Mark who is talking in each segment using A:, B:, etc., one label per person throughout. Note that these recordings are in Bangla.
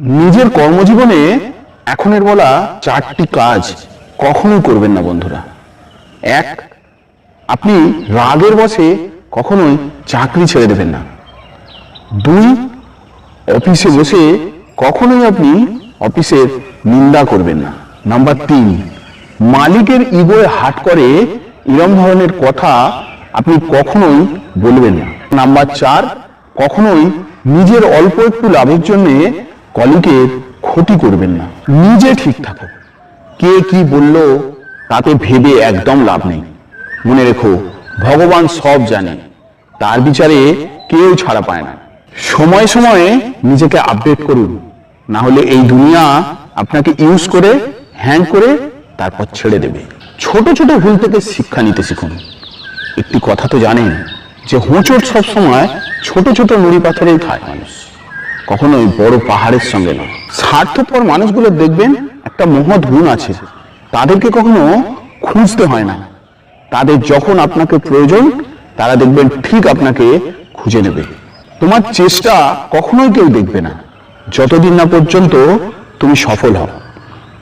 A: নিজের কর্মজীবনে এখনের বলা চারটি কাজ কখনোই করবেন না বন্ধুরা। এক, আপনি রাগের বসে কখনোই চাকরি ছেড়ে দেবেন না। দুই, অফিসে বসে কখনোই আপনি অফিসের নিন্দা করবেন না। নাম্বার তিন, মালিকের ইগোয় হাট করে এরম ধরনের কথা আপনি কখনোই বলবেন না। নাম্বার চার, কখনোই নিজের অল্প একটু লাভের জন্য কলিকের ক্ষতি করবেন না। নিজে ঠিক থাকো। কে কি বলল, তাতে ভেবে একদম লাভ নেই। মনে রেখো, ভগবান সব জানে, তার বিচারে কেউ ছাড়া পায় না। সময় সময়ে নিজেকে আপডেট করুন। না হলে এই দুনিয়া আপনাকে ইউজ করে হ্যাং করে তারপর ছেড়ে দেবে। ছোট ছোট ভুল থেকে শিক্ষা নিতে শিখুন। একটি কথা তো জানেন যে হোঁচট সবসময় ছোট ছোট নুড়ি পাথরেই খায় মানুষ। কখনোই বড় পাহাড়ের সঙ্গে নয়। স্বার্থপর মানুষগুলো দেখবেন একটা মহৎ গুণ আছে। তাদেরকে কখনো খুঁজতে হয় না। তাদের যখন আপনাকে প্রয়োজন, তারা দেখবেন ঠিক আপনাকে খুঁজে নেবে। তোমার চেষ্টা কখনোই কেউ দেখবে না। যতদিন না পর্যন্ত তুমি সফল হও।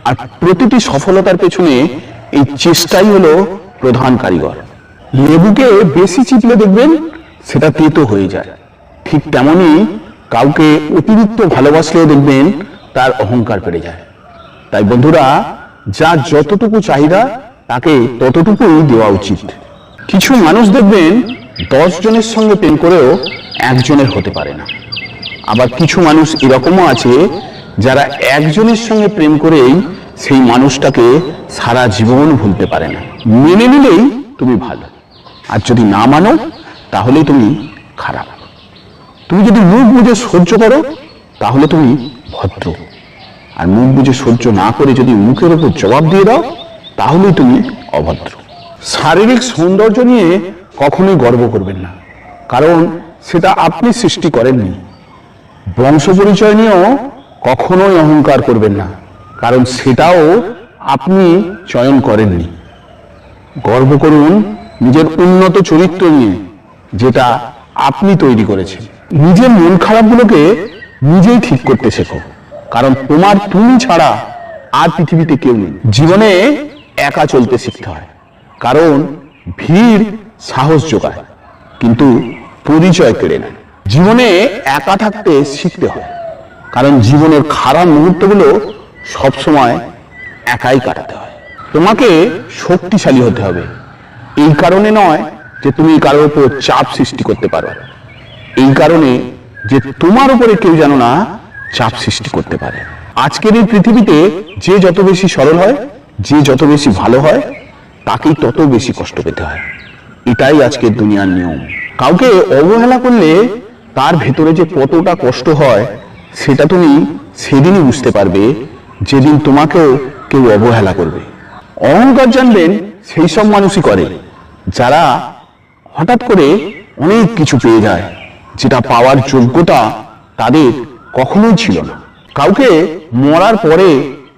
A: আর প্রতিটি সফলতার পেছনে এই চেষ্টাই হলো প্রধান কারিগর। লেবুকে বেশি চিপলে দেখবেন, সেটা তেতো হয়ে যায়। ঠিক তেমনই কাউকে অতিরিক্ত ভালোবাসলেও দেখবেন তার অহংকার বেড়ে যায়। তাই বন্ধুরা যা যতটুকু চাহিদা, তাকে ততটুকুই দেওয়া উচিত। কিছু মানুষ দেখবেন দশ জনের সঙ্গে প্রেম করেও একজনের হতে পারে না। আবার কিছু মানুষ এরকমও আছে, যারা একজনের সঙ্গে প্রেম করেই সেই মানুষটাকে সারা জীবন ভুলতে পারে না। মেনে নিলেই তুমি ভালো। আর যদি না মানো তাহলেই তুমি খারাপ। তুমি যদি মুখ বুঝে সহ্য করো, তাহলে তুমি ভদ্র। আর মুখ বুঝে সহ্য না করে যদি মুখের উপর জবাব দিয়ে দাও, তাহলেই তুমি অভদ্র। শারীরিক সৌন্দর্য নিয়ে কখনোই গর্ব করবেন না, কারণ সেটা আপনি সৃষ্টি করেননি। বংশ পরিচয় নিয়েও কখনোই অহংকার করবেন না, কারণ সেটাও আপনি চয়ন করেননি। গর্ব করুন নিজের উন্নত চরিত্র নিয়ে, যেটা আপনি তৈরি করেছেন। নিজের মন খারাপগুলোকে নিজেই ঠিক করতে শেখো। কারণ তোমার তুমি ছাড়া আর পৃথিবীতে কেউ নেই। জীবনে একা চলতে শিখতে হয়। কারণ ভিড় সাহস যোগায়, কিন্তু পরিচয় কেড়ে নেয়। জীবনে একা থাকতে শিখতে হয়। কারণ জীবনের খারাপ মুহূর্তগুলো সবসময় একাই কাটাতে হয়। তোমাকে শক্তিশালী হতে হবে। এই কারণে নয় যে তুমি কারোর উপর চাপ সৃষ্টি করতে পারো। এই কারণে যে তোমার উপরে কেউ যেন না চাপ সৃষ্টি করতে পারে। আজকের এই পৃথিবীতে যে যত বেশি সরল হয়, যে যত বেশি ভালো হয়, তাকেই তত বেশি কষ্ট পেতে হয়। এটাই আজকের দুনিয়ার নিয়ম। কাউকে অবহেলা করলে তার ভেতরে যে কতটা কষ্ট হয়, সেটা তুমি সেদিনই বুঝতে পারবে, যেদিন তোমাকেও কেউ অবহেলা করবে। অহংকার জানবেন, সেই সব মানুষই করে, যারা হঠাৎ করে অনেক কিছু পেয়ে যায়। যেটা পাওয়ার যোগ্যতা তাদের কখনোই ছিল না। কাউকে মরার পরে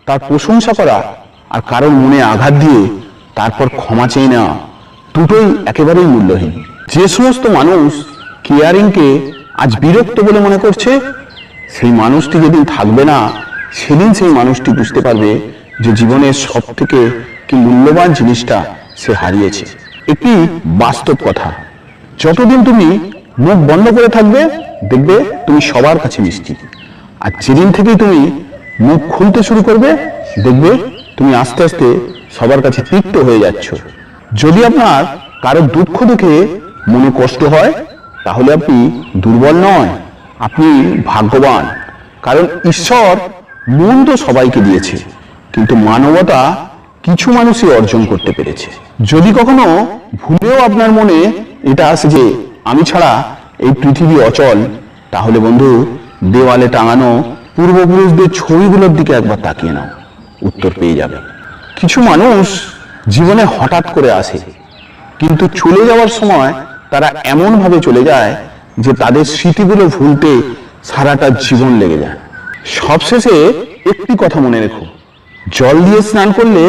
A: তার প্রশংসা করা আর কারোর মনে আঘাত দিয়ে তারপর ক্ষমা চেয়ে নেওয়া দুটোই একেবারেই মূল্যহীন। যে সমস্ত মানুষ কেয়ারিংকে আজ বিরক্ত বলে মনে করছে, সেই মানুষটি যেদিন থাকবে না, সেদিন সেই মানুষটি বুঝতে পারবে যে জীবনের সব থেকে কি মূল্যবান জিনিসটা সে হারিয়েছে। একটি বাস্তব কথা। যতদিন তুমি মুখ বন্ধ করে থাকবে, দেখবে তুমি সবার কাছে মিষ্টি। আর যেদিন থেকেই তুমি মুখ খুলতে শুরু করবে, দেখবে তুমি আস্তে আস্তে সবার কাছে তিক্ত হয়ে যাচ্ছ। যদি আপনার কারও দুঃখ দেখে মনে কষ্ট হয়, তাহলে আপনি দুর্বল নয় আপনি ভাগ্যবান। কারণ ঈশ্বর মন তো সবাইকে দিয়েছে, কিন্তু মানবতা কিছু মানুষই অর্জন করতে পেরেছে। যদি কখনো ভুলেও আপনার মনে এটা আসে যে, আমি ছাড়া এই পৃথিবী অচল, তাহলে বন্ধু, দেওয়ালে টাঙানো পূর্বপুরুষদের ছবিগুলোর দিকে একবার তাকিয়ে নাও, উত্তর পেয়ে যাবে। কিছু মানুষ জীবনে হঠাৎ করে আসে, কিন্তু চলে যাওয়ার সময় তারা এমন ভাবে চলে যায় যে তাদের স্মৃতিগুলো ভুলতে সারাটা জীবন লেগে যায়। সবশেষে একটি কথা মনে রেখো, জল দিয়ে স্নান করলে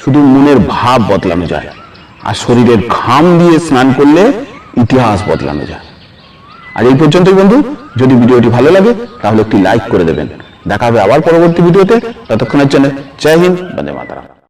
A: শুধু মনের ভাব বদলানো যায়, আর শরীরের ঘাম দিয়ে স্নান করলে ইতিহাস বদলানো যায়। আর এই পর্যন্তই বন্ধু, যদি ভিডিওটি ভালো লাগে, তাহলে একটি লাইক করে দেবেন। দেখা হবে আবার পরবর্তী ভিডিওতে। ততক্ষণের জন্য জয় হিন্দ, বন্দে মাতারাম।